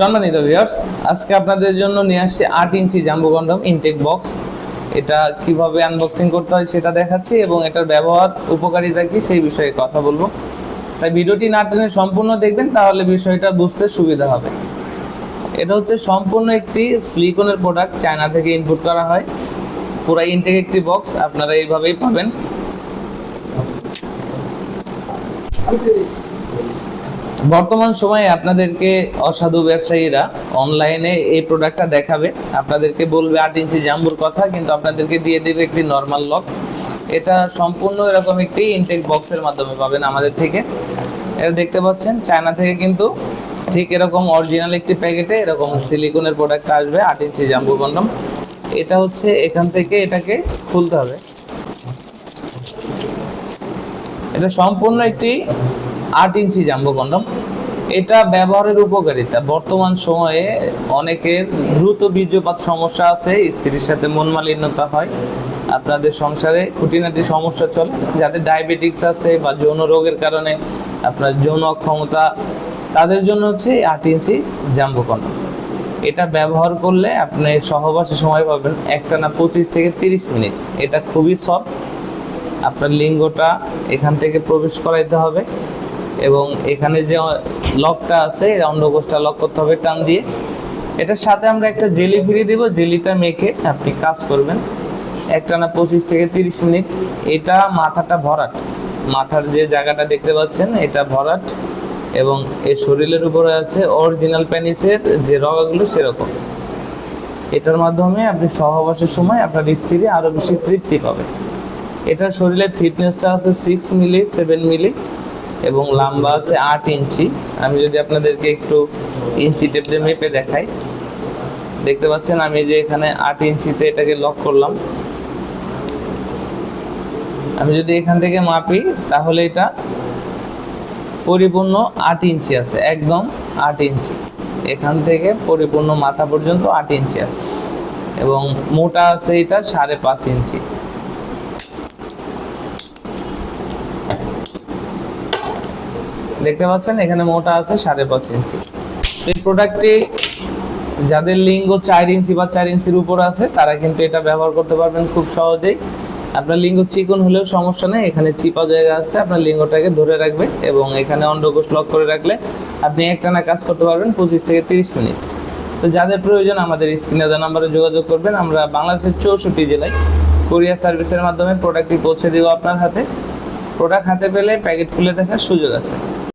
সম্মানিত ভিউয়ার্স আজকে আপনাদের জন্য নিয়ে আসছি আট inch jumbo condom intake box এটা কীভাবে আনবক্সিং করতে হয় সেটা দেখাচ্ছি এবং এটার ব্যবহার, উপকারিতা কি সেই বিষয়ে কথা বলব। তাই ভিডিওটি না টেনে সম্পূর্ণ দেখবেন, তাহলে বিষয়টা বুঝতে সুবিধা হবে। এটা হচ্ছে সম্পূর্ণ একটি সিলিকনের প্রোডাক্ট চায়না থেকে ইনপুট করা হয়। পুরো ইনটেক একটি বক্স আপনারা এইভাবেই পাবেন। বর্তমান সময়ে আপনাদেরকে অসাধু ব্যবসায়ীরা অনলাইনে এই প্রোডাক্টটা দেখাবে। আপনাদেরকে বলবে আট ইঞ্চি জাম্বুর কথা, কিন্তু আপনাদেরকে দিয়ে দেবে একটি নর্মাল লক এটা সম্পূর্ণ এরকম একটি ইনটেক বক্সের মাধ্যমে পাবেন আমাদের থেকে। এটা দেখতে পাচ্ছেন, চায়না থেকে কিন্তু ঠিক এরকম অরিজিনাল একটি প্যাকেটে এরকম সিলিকনের প্রোডাক্ট আসবে, আট ইঞ্চি জাম্বু কন্ডম এটা হচ্ছে এখান থেকে এটাকে খুলতে হবে। এটা সম্পূর্ণ একটি আট ইঞ্চি জাম্বো কন্ডম। এটা ব্যবহারের উপকারিতা। বর্তমান সময়ে অনেকের দ্রুত বীর্যপাত সমস্যা আছে, স্ত্রীর সাথে মন মালিন্যতা হয়, আপনাদের সংসারে খুঁটিনাটি সমস্যা চলে। যাদের ডায়াবেটিক্স আছে বা যৌন রোগের কারণে আপনার যৌন অক্ষমতা, তাদের জন্য হচ্ছে আট ইঞ্চি জাম্বো কন্ডম। এটা ব্যবহার করলে আপনি সহবাসে সময় পাবেন একটানা পঁচিশ থেকে তিরিশ মিনিট। এটা খুবই সফট আপনার লিঙ্গটা এখান থেকে প্রবেশ করাইতে হবে এবং এখানে যে লকটা আছে রাউন্ড অন্ডকোষটা লক করতে হবে টান দিয়ে। এটার সাথে আমরা একটা জেলি ফ্রি দিব, জেলিটা মেখে আপনি কাজ করবেন। একটানা পঁচিশ থেকে তিরিশ মিনিট। এটা মাথাটা ভরাট। মাথার যে জায়গাটা দেখতে পাচ্ছেন, এটা ভরাট এবং এই শরীরের উপরে আছে অরিজিনাল প্যানিসের যে রগাগুলো সেরকম। এটার মাধ্যমে আপনি সহবাসের সময় আপনার স্ত্রী আরও বেশি তৃপ্তি পাবে। এটা শরীরের থিকনেসটা আছে সিক্স মিলি সেভেন মিলি এবং লম্বা আছে আট ইঞ্চি। আমি যদি আপনাদেরকে একটু ইঞ্চি টেপ দিয়ে মেপে দেখাই। দেখতে পাচ্ছেন আমি যে এখানে আট ইঞ্চিতে এটাকে লক করলাম। আমি যদি এখান থেকে মাপি, তাহলে এটা পরিপূর্ণ আট ইঞ্চি আছে, একদম আট ইঞ্চি। এখান থেকে পরিপূর্ণ মাথা পর্যন্ত আট ইঞ্চি আছে এবং মোটা আছে এটা সাড়ে পাঁচ ইঞ্চি। দেখতে পাচ্ছেন, এখানে মোটা আছে সাড়ে পাঁচ ইঞ্চি। এই প্রোডাক্টটি যাদের লিঙ্গ চার ইঞ্চি বা চার ইঞ্চির উপর আছে, তারা কিন্তু এটা ব্যবহার করতে পারবেন খুব সহজেই। আপনার লিঙ্গ চিকন হলেও সমস্যা নেই, এখানে চিপা জায়গা আছে, আপনার লিঙ্গটাকে ধরে রাখবে এবং এখানে অন্ডকোষ লক করে রাখলে আপনি একটানা কাজ করতে পারবেন পঁচিশ থেকে তিরিশ মিনিট। তো যাদের প্রয়োজন আমাদের স্ক্রিনে দেওয়া নাম্বারে যোগাযোগ করবেন, আমরা বাংলাদেশের চৌষট্টি জেলায় কোরিয়ার সার্ভিসের মাধ্যমে প্রোডাক্টটি পৌঁছে দেবো আপনার হাতে। প্রোডাক্ট হাতে পেলে প্যাকেট খুলে দেখার সুযোগ আছে।